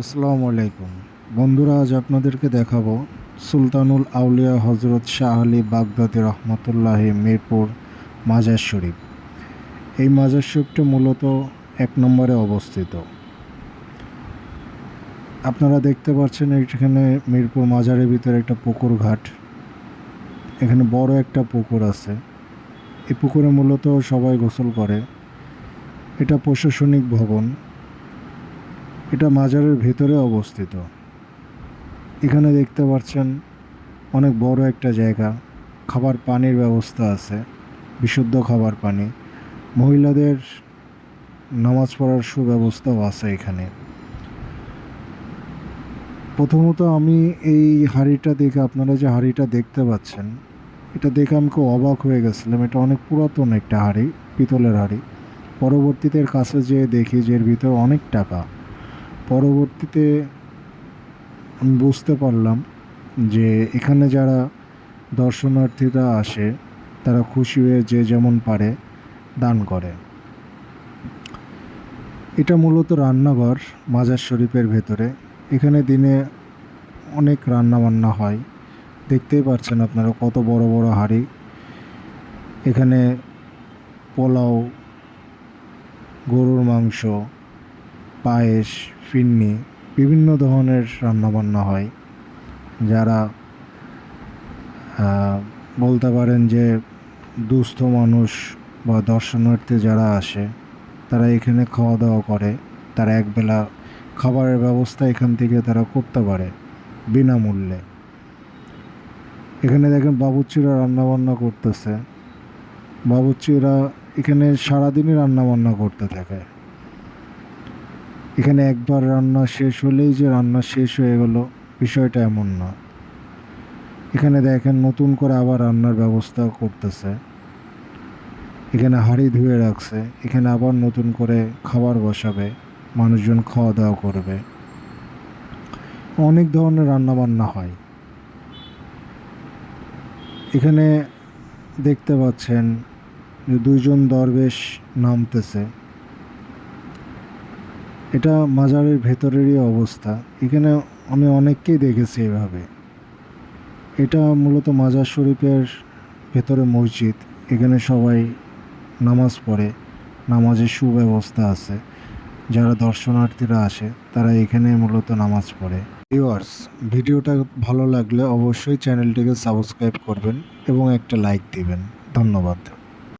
আসসালামু আলাইকুম। বন্ধুরা, আজ আপনাদেরকে দেখাবো সুলতানুল আউলিয়া হজরত শাহ আলী বাগদাদি রহমতুল্লাহ মিরপুর মাজার শরীফ। এই মাজার শরীফটি মূলত এক নম্বরে অবস্থিত। আপনারা দেখতে পাচ্ছেন এখানে মিরপুর মাজারের ভিতরে একটা পুকুর ঘাট। এখানে বড় একটা পুকুর আছে। এই পুকুরে মূলত সবাই গোসল করে। এটা প্রশাসনিক ভবন। এটা মাজারের ভেতরে অবস্থিত। এখানে দেখতে পাচ্ছেন অনেক বড় একটা জায়গা। খাবার পানির ব্যবস্থা আছে, বিশুদ্ধ খাবার পানি। মহিলাদের নামাজ পড়ার সুব্যবস্থাও আছে এখানে। প্রথমত আমি এই হাড়িটা দেখে, আপনারা যে হাড়িটা দেখতে পাচ্ছেন, এটা দেখে আমি খুব অবাক হয়ে গেছিলাম। এটা অনেক পুরাতন একটা হাড়ি, পিতলের হাড়ি। পরবর্তীতে কাছে যেয়ে দেখি যে এর ভিতরে অনেক টাকা। পরবর্তীতে আমি বুঝতে পারলাম যে এখানে যারা দর্শনার্থীরা আসে, তারা খুশি হয়ে যে যেমন পারে দান করে। এটা মূলত রান্নাঘর মাজার শরীফের ভেতরে। এখানে দিনে অনেক রান্না বান্না হয়। দেখতেই পাচ্ছেন আপনারা কত বড় বড় হাঁড়ি। এখানে পোলাও, গরুর মাংস পায়েস ফিন্নি বিভিন্ন ধরনের রান্নাবান্না হয়। যারা বলতে পারেন যে দুস্থ মানুষ বা দর্শনার্থী যারা আসে, তারা এখানে খাওয়া দাওয়া করে। তারা একবেলা খাবারের ব্যবস্থা এখান থেকে তারা করতে পারে বিনামূল্যে। এখানে দেখেন বাবুচ্চিরা রান্নাবান্না করতেছে। বাবুচ্চিরা এখানে সারাদিনই রান্নাবান্না করতে থাকে। এখানে একবার রান্না শেষ হলেই যে রান্না শেষ হয়ে গেল, বিষয়টা এমন না। এখানে দেখেন নতুন করে আবার রান্নার ব্যবস্থা করতেছে। এখানে হাঁড়ি ধুয়ে রাখছে, এখানে আবার নতুন করে খাবার বসাবে, মানুষজন খাওয়া দাওয়া করবে। অনেক ধরনের রান্না বান্না হয়। এখানে দেখতে পাচ্ছেন যে দুইজন দরবেশ নামতেছে। এটা মাজারের ভেতরেরই অবস্থা। এখানে আমি অনেককেই দেখেছি এভাবে। এটা মূলত মাজার শরীফের ভেতরে মসজিদ। এখানে সবাই নামাজ পড়ে। নামাজের সুব্যবস্থা আছে। যারা দর্শনার্থীরা আসে, তারা এখানে মূলত নামাজ পড়ে। ভিউয়ার্স ভিডিওটা ভালো লাগলে অবশ্যই চ্যানেলটিকে সাবস্ক্রাইব করবেন এবং একটা লাইক দিবেন। ধন্যবাদ।